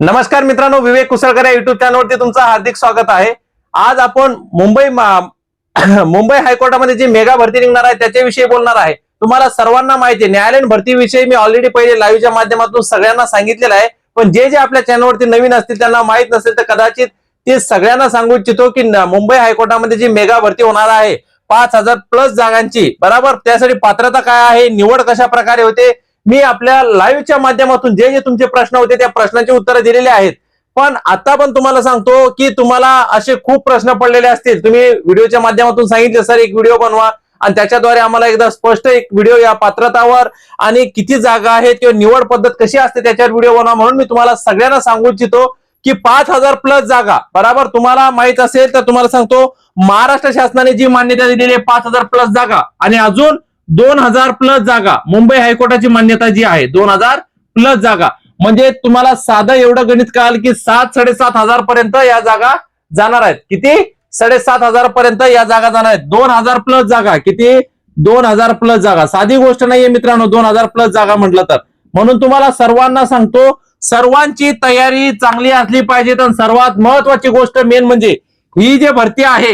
नमस्कार मित्रांनो विवेक कुसळकर या युट्यूब चॅनलवरती तुमचं हार्दिक स्वागत आहे. आज आपण मुंबई मुंबई हायकोर्टामध्ये जी मेगा भरती निघणार आहे त्याच्याविषयी बोलणार आहे. तुम्हाला सर्वांना माहिती आहे न्यायालयीन भरतीविषयी मी ऑलरेडी पहिले लाईव्हच्या माध्यमातून सगळ्यांना सांगितलेलं आहे. पण जे जे आपल्या चॅनलवरती नवीन असतील त्यांना माहीत नसेल तर कदाचित ते सगळ्यांना सांगू इच्छितो की मुंबई हायकोर्टामध्ये जी मेगा भरती होणार आहे पाच हजार प्लस जागांची बरोबर? त्यासाठी पात्रता काय आहे? निवड कशा प्रकारे होते? मी आपल्या लाईव्हच्या माध्यमातून जे जे तुमचे प्रश्न होते त्या प्रश्नांची उत्तरं दिलेली आहेत. पण आता पण तुम्हाला सांगतो की तुम्हाला असे खूप प्रश्न पडलेले असतील. तुम्ही व्हिडिओच्या माध्यमातून सांगितले सर एक व्हिडिओ बनवा. आणि त्याच्याद्वारे आम्हाला एकदा स्पष्ट एक व्हिडिओ या पात्रतावर आणि किती जागा आहेत किंवा निवड पद्धत कशी असते त्याच्यावर व्हिडिओ बनवा म्हणून मी तुम्हाला सगळ्यांना सांगू इच्छितो की पाच हजार प्लस जागा. बरोबर? तुम्हाला माहीत असेल तर तुम्हाला सांगतो महाराष्ट्र शासनाने जी मान्यता दिलेली आहे पाच हजार प्लस जागा. आणि अजून दोन हजार प्लस जागा. मुंबई हायकोर्टाची मान्यता जी आहे दोन हजार प्लस जागा. म्हणजे तुम्हाला साधं एवढं गणित कळाल की सात साडेसात हजार पर्यंत या जागा जाणार आहेत. किती? साडेसात हजार पर्यंत या जागा जाणार आहेत. दोन हजार प्लस जागा. किती? दोन हजार प्लस जागा. साधी गोष्ट नाहीये मित्रांनो दोन हजार प्लस जागा म्हटलं तर. म्हणून तुम्हाला सर्वांना सांगतो सर्वांची तयारी चांगली असली पाहिजे तर सर्वात महत्वाची गोष्ट मेन म्हणजे ही जी भरती आहे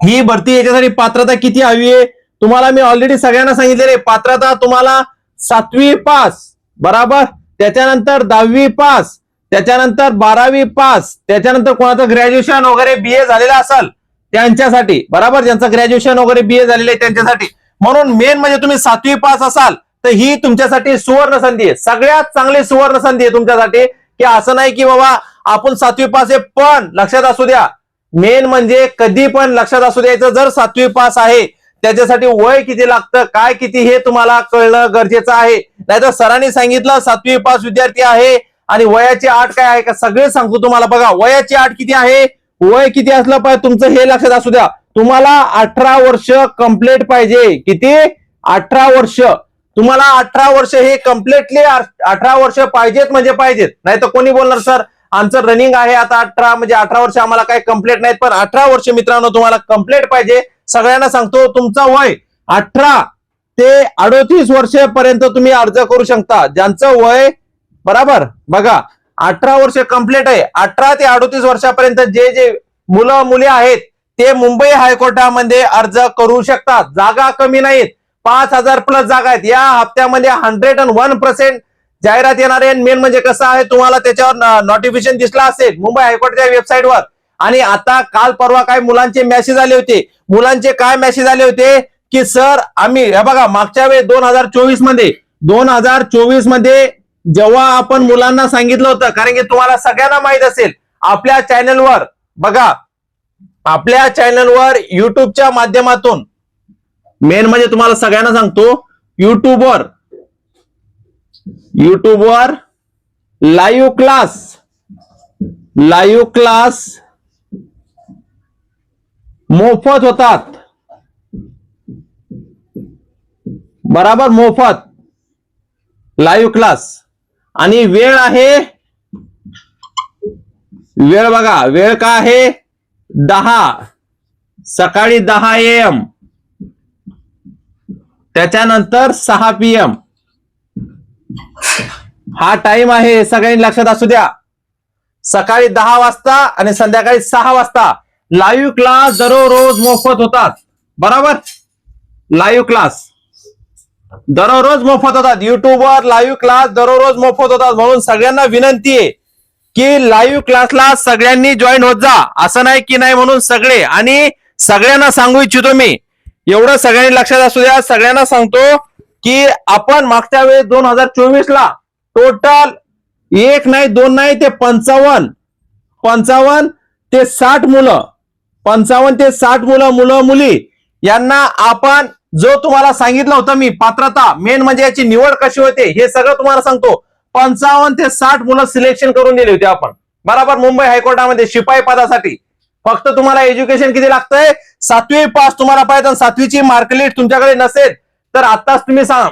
ही भरती याच्यासाठी पात्रता किती हवी आहे? तुम्हाला मी ऑलरेडी सगळ्यांना सांगितलेले पात्रता तुम्हाला सातवी पास बराबर? त्याच्यानंतर दहावी पास त्याच्यानंतर बारावी पास त्याच्यानंतर कोणाचं ग्रॅज्युएशन वगैरे बी ए झालेलं असेल त्यांच्यासाठी बराबर? ज्यांचं ग्रॅज्युएशन वगैरे बी ए झालेलं आहे त्यांच्यासाठी. म्हणून मेन म्हणजे तुम्ही सातवी पास असाल तर ही तुमच्यासाठी सुवर्ण संधी आहे. सगळ्यात चांगली सुवर्ण संधी आहे तुमच्यासाठी की असं नाही की बाबा आपण सातवी पास आहे पण लक्षात असू द्या. मेन म्हणजे कधी पण लक्षात असू द्यायचं जर सातवी पास आहे त्याच्यासाठी वय किती लागतं काय किती हे तुम्हाला कळणं गरजेचं आहे. नाहीतर सरांनी सांगितलं सातवी पास विद्यार्थी आहे आणि वयाची आठ काय आहे का सगळे सांगतो तुम्हाला. बघा वयाची आठ किती आहे? वय किती असलं पाहिजे तुमचं हे लक्षात असू द्या. तुम्हाला अठरा वर्ष कंप्लीट पाहिजे. किती? अठरा वर्ष. तुम्हाला अठरा वर्ष हे कम्प्लीटली अठरा वर्ष पाहिजेत म्हणजे पाहिजेत. नाही तर कोणी बोलणार सर आमचं रनिंग आहे आता अठरा म्हणजे अठरा वर्ष आम्हाला काही कंप्लीट नाहीत पण अठरा वर्ष मित्रांनो तुम्हाला कंप्लीट पाहिजे. सगळ्यांना सांगतो तुमचा वय अठरा ते अडोतीस वर्षापर्यंत तुम्ही अर्ज करू शकता. ज्यांचं वय बराबर? बघा अठरा वर्ष कंप्लीट आहे. अठरा ते अडोतीस वर्षापर्यंत जे जे मुलं मुली आहेत ते मुंबई हायकोर्टामध्ये अर्ज करू शकतात. जागा कमी नाहीत. पाच हजार प्लस जागा आहेत. या हप्त्यामध्ये हंड्रेड अँड वन पर्सेंट जाहिरात येणार आहे. मेन म्हणजे कसं आहे तुम्हाला त्याच्यावर नोटिफिकेशन दिसला असेल मुंबई हायकोर्टच्या वेबसाईटवर आणि आता काल परवा काय मुलांचे मेसेज आले होते. मुलांचे काय मेसेज आले होते? की सर आम्ही हे बघा मागच्या वेळी दोन हजार चोवीसमध्ये दोन हजार चोवीसमध्ये जेव्हा आपण मुलांना सांगितलं होतं कारण की तुम्हाला सगळ्यांना माहीत असेल आपल्या चॅनलवर बघा आपल्या चॅनलवर युट्यूबच्या माध्यमातून मेन म्हणजे तुम्हाला सगळ्यांना सांगतो युट्यूबवर युट्यूबवर लाईव्ह क्लास लाईव्ह क्लास मोफत होतात. बराबर मोफत. लाईव्ह क्लास आणि वेळ आहे वेळ बघा वेळ का आहे? दहा. सकाळी दहा एम त्याच्यानंतर सहा पी एम हा टाइम आहे सगळ्यांनी लक्षात असू द्या. सकाळी दहा वाजता आणि संध्याकाळी सहा वाजता. लाईव्ह क्लास दररोज मोफत होतात. बरोबर? Live class. दररोज मोफत होतात. युट्यूबवर लाईव्ह क्लास दररोज मोफत होतात म्हणून सगळ्यांना विनंती आहे की लाईव्ह क्लासला सगळ्यांनी जॉईन होत जा. असं नाही की नाही म्हणून सगळे आणि सगळ्यांना सांगू इच्छितो मी. एवढं सगळ्यांनी लक्षात असू द्या. सगळ्यांना सांगतो की आपण मागच्या वेळेस दोन हजार चोवीस ला टोटल एक नाही दोन नाही ते पंचावन्न पंचावन्न ते साठ मुलं पंचावन्न ते साठ मुलं मुलं मुली यांना आपण जो तुम्हाला सांगितलं होतं मी पात्रता मेन म्हणजे याची निवड कशी होते हे सगळं तुम्हाला सांगतो. पंचावन्न ते साठ मुलं सिलेक्शन करून दिले होते आपण. बरोबर मुंबई हायकोर्टामध्ये शिपाई पदासाठी. फक्त तुम्हाला एज्युकेशन किती लागतंय? सातवी पास तुम्हाला पाहिजे सातवीची मार्कलिस्ट तुमच्याकडे नसेल तर आताच तुम्ही सांग.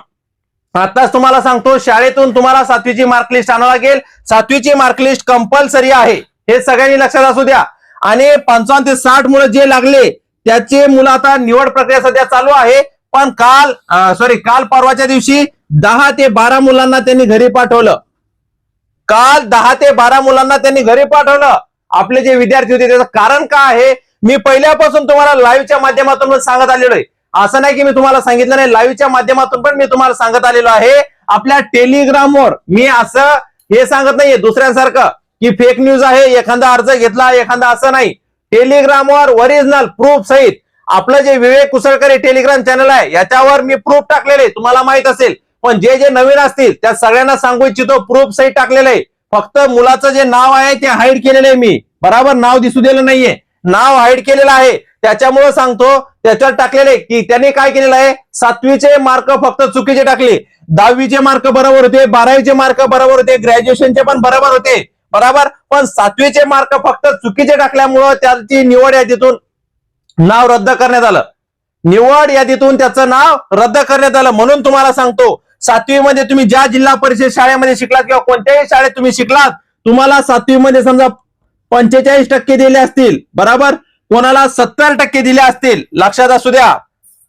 आताच तुम्हाला सांगतो शाळेतून तुम्हाला सातवीची मार्कलिस्ट आणावं लागेल. सातवीची मार्कलिस्ट कंपल्सरी आहे. हे सगळ्यांनी लक्षात असू द्या. आणि पंचावन्न ते साठ मुलं जे लागले त्याचे मुलं आता निवड प्रक्रिया सध्या चालू आहे. पण काल सॉरी काल परवाच्या दिवशी दहा ते बारा मुलांना त्यांनी घरी पाठवलं. काल दहा ते बारा मुलांना त्यांनी घरी पाठवलं. आपले जे विद्यार्थी होते त्याचं कारण काय आहे? मी पहिल्यापासून तुम्हाला लाईव्हच्या माध्यमातून पण सांगत आलेलो आहे. असं नाही की मी तुम्हाला सांगितलं नाही लाईव्हच्या माध्यमातून पण मी तुम्हाला सांगत आलेलो आहे. आपल्या टेलिग्रामवर मी असं हे सांगत नाहीये दुसऱ्यांसारखं. की फेक न्यूज आहे एखादा अर्ज घेतला एखादा असं नाही. टेलिग्रामवर ओरिजिनल प्रूफ सहित आपलं जे विवेक कुसळकर टेलिग्राम चॅनल आहे याच्यावर मी प्रूफ टाकलेले तुम्हाला माहीत असेल पण जे जे नवीन असतील त्या सगळ्यांना सांगू इच्छितो प्रूफ सहित टाकलेलं आहे. फक्त मुलाचं जे नाव आहे ते हाईड केलेलं आहे मी. बराबर नाव दिसू दिलं नाहीये. नाव हाईड केलेलं आहे. त्याच्यामुळे सांगतो त्याच्यावर टाकलेले की त्याने काय केलेलं आहे? सातवीचे मार्क फक्त चुकीचे टाकले. दहावीचे मार्क बरोबर होते बारावीचे मार्क बरोबर होते ग्रॅज्युएशनचे पण बरोबर होते. बरोबर. पण सातवीचे मार्क फक्त चुकीचे टाकल्यामुळं त्याची निवड यादीतून नाव रद्द करण्यात आलं. निवड यादीतून त्याचं नाव रद्द करण्यात आलं. म्हणून तुम्हाला सांगतो सातवीमध्ये तुम्ही ज्या जिल्हा परिषद शाळेमध्ये शिकलात किंवा कोणत्याही शाळेत तुम्ही शिकलात तुम्हाला सातवीमध्ये समजा पंचेचाळीस टक्के दिले असतील बरोबर? कोणाला सत्तर टक्के दिले असतील? लक्षात असू द्या.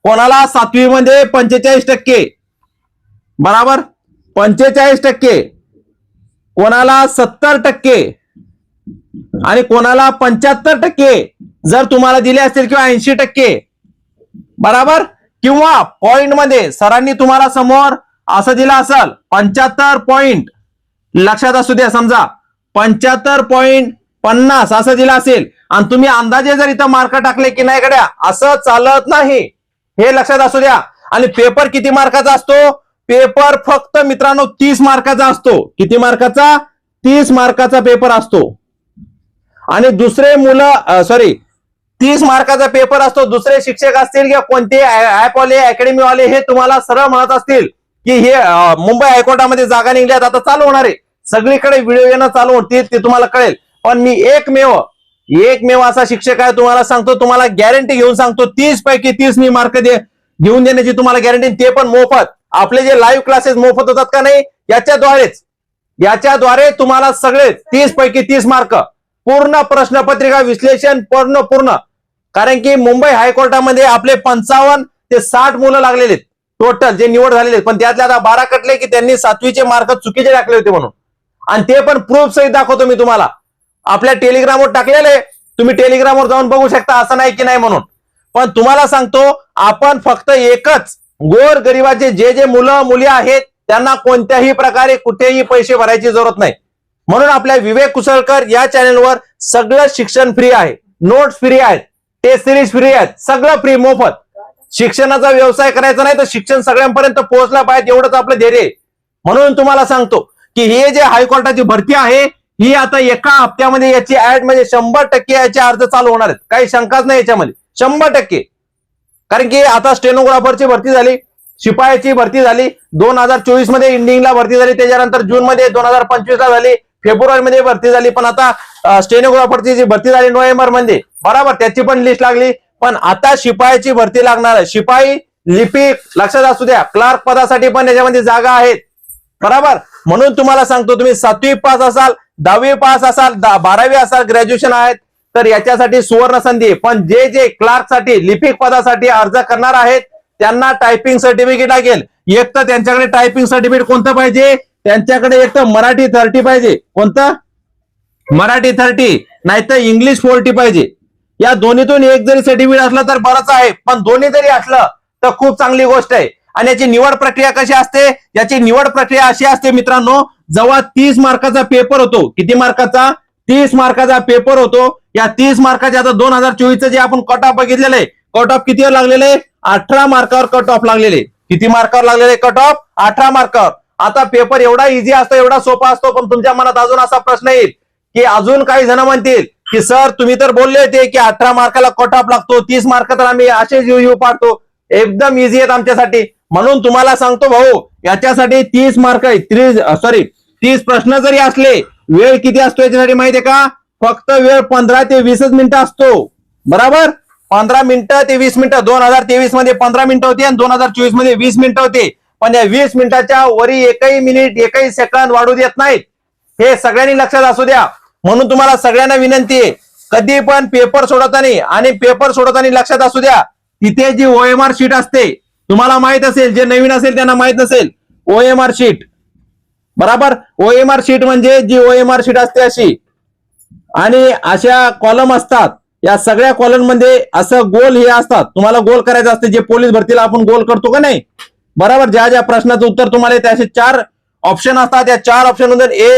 कोणाला सातवीमध्ये पंचेचाळीस टक्के? बरोबर? पंचेचाळीस टक्के. कोणाला सत्तर टक्के आणि कोणाला पंच्याहत्तर टक्के जर तुम्हाला दिले असतील किंवा ऐंशी टक्के बराबर? किंवा पॉइंटमध्ये सरांनी तुम्हाला समोर असं दिलं असेल पंच्याहत्तर पॉइंट लक्षात असू द्या समजा पंच्याहत्तर पॉइंट पन्नास असं दिलं असेल आणि तुम्ही अंदाजे जर इथं मार्क टाकले की नाही गड्या असं चालत नाही. हे लक्षात असू द्या. आणि पेपर किती मार्काचा असतो? पेपर फक्त मित्रांनो तीस मार्काचा असतो. किती मार्काचा? तीस मार्काचा पेपर असतो. आणि दुसरे मुलं सॉरी तीस मार्काचा पेपर असतो. दुसरे शिक्षक असतील किंवा कोणते ऍपवाले वाले वाले हे तुम्हाला सरळ म्हणत असतील की हे मुंबई हायकोर्टामध्ये जागा निघल्यात. आता चालू होणार आहे. सगळीकडे व्हिडिओ येणं चालू होतील ते तुम्हाला कळेल. पण मी एकमेव एकमेव असा शिक्षक आहे तुम्हाला सांगतो तुम्हाला गॅरंटी घेऊन सांगतो तीस पैकी तीस मी मार्क दे घेऊन देण्याची तुम्हाला गॅरंटी ते पण मोफत. आपले जे लाईव्ह क्लासेस मोफत होतात का नाही याच्याद्वारेच. याच्याद्वारे तुम्हाला सगळे तीस पैकी तीस मार्क पूर्ण प्रश्नपत्रिका विश्लेषण पूर्ण पूर्ण. कारण की मुंबई हायकोर्टामध्ये आपले पंचावन्न ते साठ मुलं लागलेले टोटल जे निवड झालेले आहेत. पण त्यातले आता बारा कटले की त्यांनी सातवीचे मार्क चुकीचे टाकले होते म्हणून. आणि ते पण प्रूफ सहित दाखवतो मी तुम्हाला. आपल्या टेलिग्रामवर टाकलेले तुम्ही टेलिग्रामवर जाऊन बघू शकता असं नाही की नाही म्हणून. पण तुम्हाला सांगतो आपण फक्त एकच गोर गरिबाचे जे जे मुलं मुली आहेत त्यांना कोणत्याही प्रकारे कुठेही पैसे भरायची जरूरत नाही. म्हणून आपल्या विवेक कुसळकर या चॅनेलवर सगळं शिक्षण फ्री आहे. नोट्स फ्री आहेत. टेस्ट सिरीज फ्री आहेत. सगळं फ्री मोफत. शिक्षणाचा व्यवसाय करायचा नाही तर शिक्षण सगळ्यांपर्यंत पोहोचला पाहिजे एवढंच आपलं धैर्य आहे. म्हणून तुम्हाला सांगतो की हे जे हायकोर्टाची भरती आहे ही आता एका हप्त्यामध्ये याची ऍड म्हणजे शंभर टक्के याचे अर्ज चालू होणार आहेत. काही शंकाच नाही याच्यामध्ये. शंभर टक्के. कारण की आता स्टेनोग्राफरची भरती झाली शिपायाची भरती झाली दोन हजार चोवीसमध्ये इंडिंगला भरती झाली त्याच्यानंतर जून मध्ये दोन हजार पंचवीस ला झाली फेब्रुवारी मध्ये भरती झाली पण आता स्टेनोग्राफरची जी भरती झाली नोव्हेंबरमध्ये बरोबर त्याची पण लिस्ट लागली पण आता शिपायाची भरती लागणार आहे. शिपाई लिपिक लक्षात असू द्या क्लार्क पदासाठी पण याच्यामध्ये जागा आहेत. बरोबर? म्हणून तुम्हाला सांगतो तुम्ही सातवी पास असाल दहावी पास असाल बारावी असाल ग्रॅज्युएशन आहेत तर याच्यासाठी सुवर्ण संधी. आहे. पण जे जे क्लार्कसाठी लिपिक पदासाठी अर्ज करणार आहेत त्यांना टायपिंग सर्टिफिकेट लागेल. एक तर त्यांच्याकडे टायपिंग सर्टिफिकेट कोणतं पाहिजे? त्यांच्याकडे एक तर मराठी थर्टी पाहिजे. कोणतं? मराठी थर्टी नाहीतर इंग्लिश फोर्टी पाहिजे. या दोन्हीतून एक जरी सर्टिफिकेट असलं तर बरंच आहे. पण दोन्ही जरी असलं तर खूप चांगली गोष्ट आहे. आणि याची निवड प्रक्रिया कशी असते? याची निवड प्रक्रिया अशी असते मित्रांनो जवळ तीस मार्काचा पेपर होतो. किती मार्काचा तीस मार्काचा पेपर होतो. या तीस मार्काचे आता दोन हजार चोवीसचं जे आपण कट ऑफ बघितलेलं आहे कट ऑफ कितीवर लागलेले अठरा मार्कावर कट ऑफ लागलेले. किती मार्कावर लागलेले कट ऑफ अठरा मार्कावर. आता पेपर एवढा इझी असतो एवढा सोपा असतो पण तुमच्या मनात अजून असा प्रश्न येईल की अजून काही जण म्हणतील की सर तुम्ही तर बोलले होते की अठरा मार्काला कट ऑफ लागतो तीस मार्क तर आम्ही असेच जीव येऊ पाडतो. एकदम इझी आहेत आमच्यासाठी. म्हणून तुम्हाला सांगतो भाऊ याच्यासाठी तीस मार्क तीस सॉरी तीस प्रश्न जरी असले वेळ किती असतो याच्यासाठी माहितीये का? फक्त वेळ पंधरा ते वीसच मिनिटं असतो. बरोबर? पंधरा मिनिटं ते वीस मिनिटं. दोन हजार तेवीसमध्ये पंधरा मिनिटं होती आणि दोन हजार चोवीसमध्ये वीस मिनिटं होते. पण या वीस मिनिटाच्या वरी एकही मिनिट एकही सेकंद वाढू देत नाहीत. हे सगळ्यांनी लक्षात असू द्या. म्हणून तुम्हाला सगळ्यांना विनंती आहे कधी पण पेपर सोडवताना आणि पेपर सोडवताना लक्षात असू द्या तिथे जी ओएमआर शीट असते तुम्हाला माहीत असेल जे नवीन असेल त्यांना माहीत नसेल ओएमआर शीट बराबर? ओएमआर शीट म्हणजे जी ओएमआर शीट असते अशी. आणि अशा कॉलम असतात. या सगळ्या कॉलममध्ये असं गोल हे असतात. तुम्हाला गोल करायचं असते जे पोलीस भरतीला आपण गोल करतो का नाही? बरोबर? ज्या ज्या प्रश्नाचं उत्तर तुम्हाला येते असे चार ऑप्शन असतात. या चार ऑप्शन मधून ए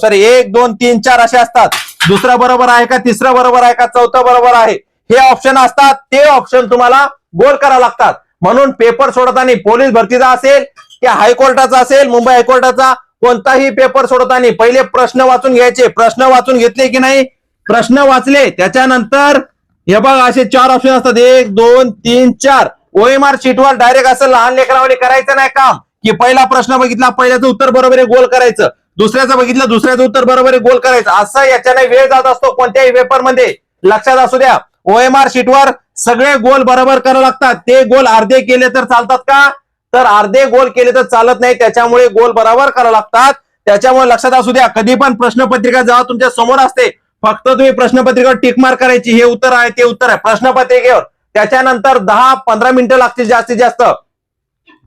सॉरी एक दोन तीन चार असे असतात. दुसरा बरोबर आहे का? तिसरा बरोबर आहे का? चौथा बरोबर आहे. हे ऑप्शन असतात. ते ऑप्शन तुम्हाला गोल करावं लागतात. म्हणून पेपर सोडताना पोलीस भरतीचा असेल की हायकोर्टाचा असेल मुंबई हायकोर्टाचा कोणताही पेपर सोडवताना पहिले प्रश्न वाचून घ्यायचे. प्रश्न वाचून घेतले की नाही? प्रश्न वाचले. त्याच्यानंतर हे बघा असे चार ऑप्शन असतात. एक दोन तीन चार. ओएमआर शीटवर डायरेक्ट असं लहान लेकरावले करायचं नाही काम. की पहिला प्रश्न बघितला पहिल्याचं उत्तर बरोबर आहे गोल करायचं. दुसऱ्याचं बघितलं दुसऱ्याचं उत्तर बरोबर आहे गोल करायचं. असं याच्याने वेळ जात असतो कोणत्याही पेपरमध्ये लक्षात असू द्या. ओएमआर शीटवर सगळे गोल बरोबर करावं लागतात. ते गोल अर्धे केले तर चालतात का? तर अर्धे गोल केले तर चालत नाही. त्याच्यामुळे गोल बरोबर करावं लागतात. त्याच्यामुळे लक्षात असू द्या कधी पण प्रश्नपत्रिका जेव्हा तुमच्यासमोर असते फक्त तुम्ही प्रश्नपत्रिकेवर टिकमार करायची. हे उत्तर आहे ते उत्तर आहे. प्रश्नपत्रिकेवर. त्याच्यानंतर दहा पंधरा मिनिटं लागतील जास्तीत जास्त.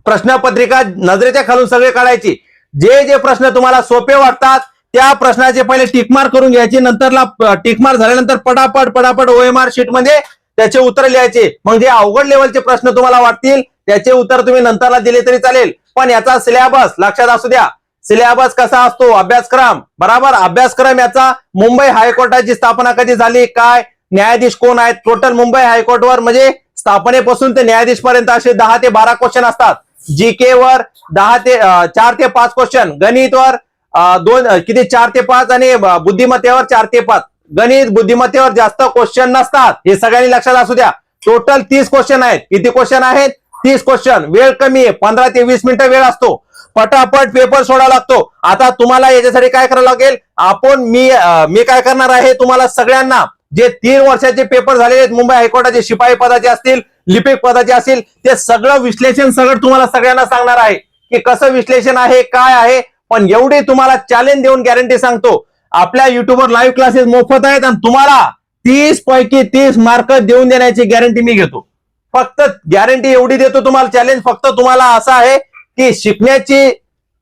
प्रश्नपत्रिका नजरेच्या खालून सगळे काढायची. जे जे प्रश्न तुम्हाला सोपे वाटतात त्या प्रश्नाचे पहिले टिकमार करून घ्यायचे. नंतरला टिकमार झाल्यानंतर पटापट पटापट ओएमआर शीटमध्ये त्याचे उत्तर लिहायचे. मग जे अवघड लेवलचे प्रश्न तुम्हाला वाटतील त्याचे उत्तर तुम्ही नंतरला दिले तरी चालेल. पण याचा सिलेबस लक्षात असू द्या. सिलेबस कसा असतो? अभ्यासक्रम. बराबर? अभ्यासक्रम याचा मुंबई हायकोर्टाची स्थापना कधी झाली? काय? न्यायाधीश कोण आहेत? टोटल मुंबई हायकोर्टवर म्हणजे स्थापनेपासून ते न्यायाधीश पर्यंत असे दहा ते बारा क्वेश्चन असतात. जीके वर दहा ते चार ते पाच क्वेश्चन गणितवर वर दोन किती? चार ते पाच आणि बुद्धिमत्तेवर चार ते पाच. गणित बुद्धिमत्तेवर जास्त क्वेश्चन नसतात. हे सगळ्यांनी लक्षात असू द्या. टोटल तीस क्वेश्चन आहेत. किती क्वेश्चन आहेत? तीस क्वेश्चन वेळ कमी आहे. पंधरा ते वीस मिनिटं वेळ असतो. पटापट पेपर सोडावा लागतो. आता तुम्हाला याच्यासाठी काय करावं लागेल? आपण मी मी काय करणार आहे? तुम्हाला सगळ्यांना जे तीन वर्षाचे पेपर झालेले आहेत मुंबई हायकोर्टाचे शिपाई पदाचे असतील लिपिक पदाचे असतील ते सगळं विश्लेषण सगळं तुम्हाला सगळ्यांना सांगणार आहे. की कसं विश्लेषण आहे काय आहे? पण एवढी तुम्हाला चॅलेंज देऊन गॅरंटी सांगतो. आपल्या युट्यूबवर लाईव्ह क्लासेस मोफत आहेत आणि तुम्हाला तीस पैकी तीस मार्क देऊन देण्याची गॅरंटी मी घेतो. फक्त गॅरंटी एवढी देतो तुम्हाला चॅलेंज फक्त तुम्हाला असं आहे की शिकण्याची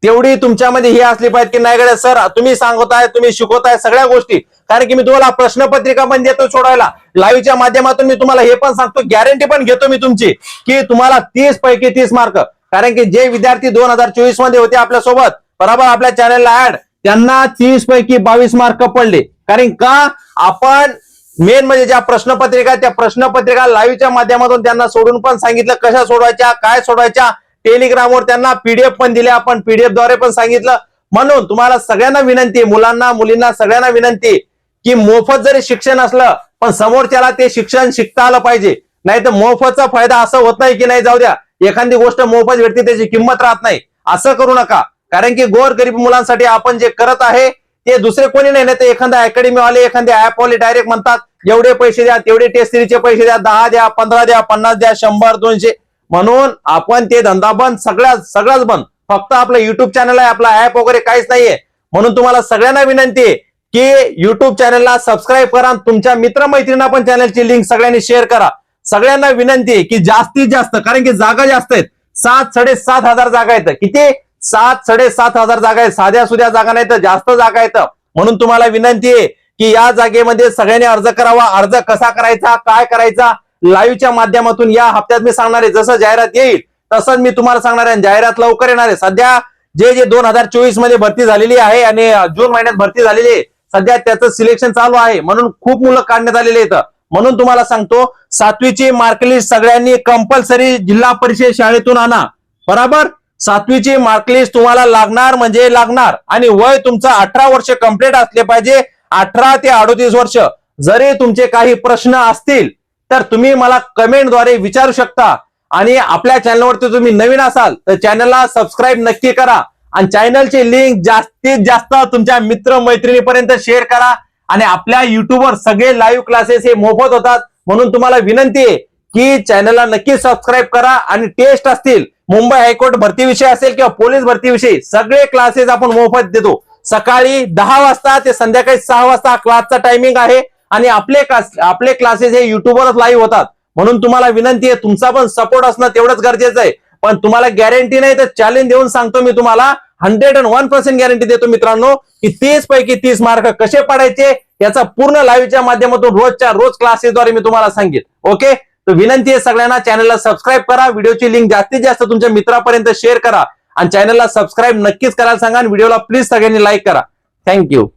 तेवढी तुमच्यामध्ये ही असली पाहिजे की नाही गड्या सर तुम्ही सांगताय तुम्ही शिकवताय सगळ्या गोष्टी. कारण की मी तुम्हाला प्रश्नपत्रिका पण देतो सोडवायला. लाईव्हच्या माध्यमातून मी तुम्हाला हे पण सांगतो गॅरंटी पण घेतो मी तुमची की तुम्हाला तीस पैकी तीस मार्क कारण की जे विद्यार्थी दोन हजार चोवीसमध्ये होते आपल्यासोबत बरोबर आपल्या चॅनलला ऍड त्यांना तीस पैकी बावीस मार्क पडले. कारण का? आपण मेन म्हणजे ज्या प्रश्नपत्रिका त्या प्रश्नपत्रिका लाईव्हच्या माध्यमातून त्यांना सोडून पण सांगितलं. कशा सोडवायच्या काय सोडवायच्या? टेलिग्रामवर त्यांना पीडीएफ पण दिले. आपण पीडीएफद्वारे पण सांगितलं. म्हणून तुम्हाला सगळ्यांना विनंती मुलांना मुलींना सगळ्यांना विनंती की मोफत जरी शिक्षण असलं पण समोरच्याला ते शिक्षण शिकता आलं पाहिजे. नाही तर मोफतचा फायदा असं होत नाही की नाही जाऊ द्या. एखादी गोष्ट मोफत भेटते त्याची किंमत राहत नाही. असं करू नका. कारण की गोरगरीब मुलांसाठी आपण जे करत आहे ते दुसरे कोणी नाही ना ते एखादा अकॅडमीवाले एखादे ऍप वाले डायरेक्ट म्हणतात एवढे पैसे द्या तेवढे टेस्ट सिरीजचे पैसे द्या दहा द्या पंधरा द्या पन्नास द्या शंभर दोनशे. म्हणून आपण ते धंदा बंद सगळ्या सगळ्याच बंद. फक्त आपलं युट्यूब चॅनल आहे आपला ऍप वगैरे काहीच नाहीये. म्हणून तुम्हाला सगळ्यांना विनंती आहे की युट्यूब चॅनलला सबस्क्राईब करा तुमच्या मित्रमैत्रिणींना पण चॅनलची लिंक सगळ्यांनी शेअर करा. सगळ्यांना विनंती आहे की जास्तीत जास्त कारण की जागा जास्त आहेत. सात साडेसात हजार जागा आहेत. किती? सात साडेसात हजार जागा आहेत. साध्या सुध्या जागा नाही तर जास्त जागा आहेत. म्हणून तुम्हाला विनंती आहे की या जागेमध्ये सगळ्यांनी अर्ज करावा. अर्ज कसा करायचा काय करायचा लाईव्हच्या माध्यमातून या हप्त्यात मी सांगणार आहे. जसं जाहिरात येईल तसंच मी तुम्हाला सांगणार आहे. जाहिरात लवकर येणार आहे. सध्या जे जे दोन हजार चोवीसमध्ये भरती झालेली आहे आणि जून महिन्यात भरती झालेली आहे सध्या त्याचं सिलेक्शन चालू आहे. म्हणून खूप मुलं काढण्यात आलेले आहेत. म्हणून तुम्हाला सांगतो सातवीची मार्कलिस्ट सगळ्यांनी कंपल्सरी जिल्हा परिषद शाळेतून आणा. बराबर? सातवीची मार्कलिस्ट तुम्हाला लागणार म्हणजे लागणार. आणि वय तुमचं अठरा वर्ष कंप्लीट असले पाहिजे अठरा ते अडोतीस वर्ष. जरी तुमचे काही प्रश्न असतील तर तुम्ही मला कमेंटद्वारे विचारू शकता. आणि आपल्या चॅनलवरती तुम्ही नवीन असाल तर चॅनलला सबस्क्राईब नक्की करा. आणि चॅनलची लिंक जास्तीत जास्त तुमच्या मित्र मैत्रिणीपर्यंत शेअर करा. आणि आपल्या युट्यूबवर सगळे लाईव्ह क्लासेस हे मोफत होतात. म्हणून तुम्हाला विनंती आहे की चॅनलला नक्की सबस्क्राईब करा आणि टेस्ट असतील. मुंबई हायकोर्ट भरतीविषयी असेल किंवा पोलीस भरतीविषयी सगळे क्लासेस आपण मोफत देतो. सकाळी दहा वाजता ते संध्याकाळी सहा वाजता क्लासचा टायमिंग आहे आणि आपले क्लास आपले क्लासेस हे युट्यूबवरच लाईव्ह होतात. म्हणून तुम्हाला विनंती आहे तुमचा पण सपोर्ट असणं तेवढंच गरजेचं आहे. पण तुम्हाला गॅरंटी नाही तर चॅलेंज देऊन सांगतो मी तुम्हाला. Hundred and one percent guarantee देतो मित्रांनो की तीस पैकी तीस मार्क कसे पडायचे याचा पूर्ण लाईव्हच्या माध्यमातून रोजच्या रोज क्लासेसद्वारे मी तुम्हाला सांगेन. ओके तर विनंती आहे सगळ्यांना चॅनलला सबस्क्राईब करा. व्हिडिओची लिंक जास्तीत जास्त तुमच्या मित्रापर्यंत शेअर करा. आणि चॅनलला सबस्क्राईब नक्कीच करायला सांगा आणि व्हिडिओला प्लीज सगळ्यांनी लाईक करा. थँक्यू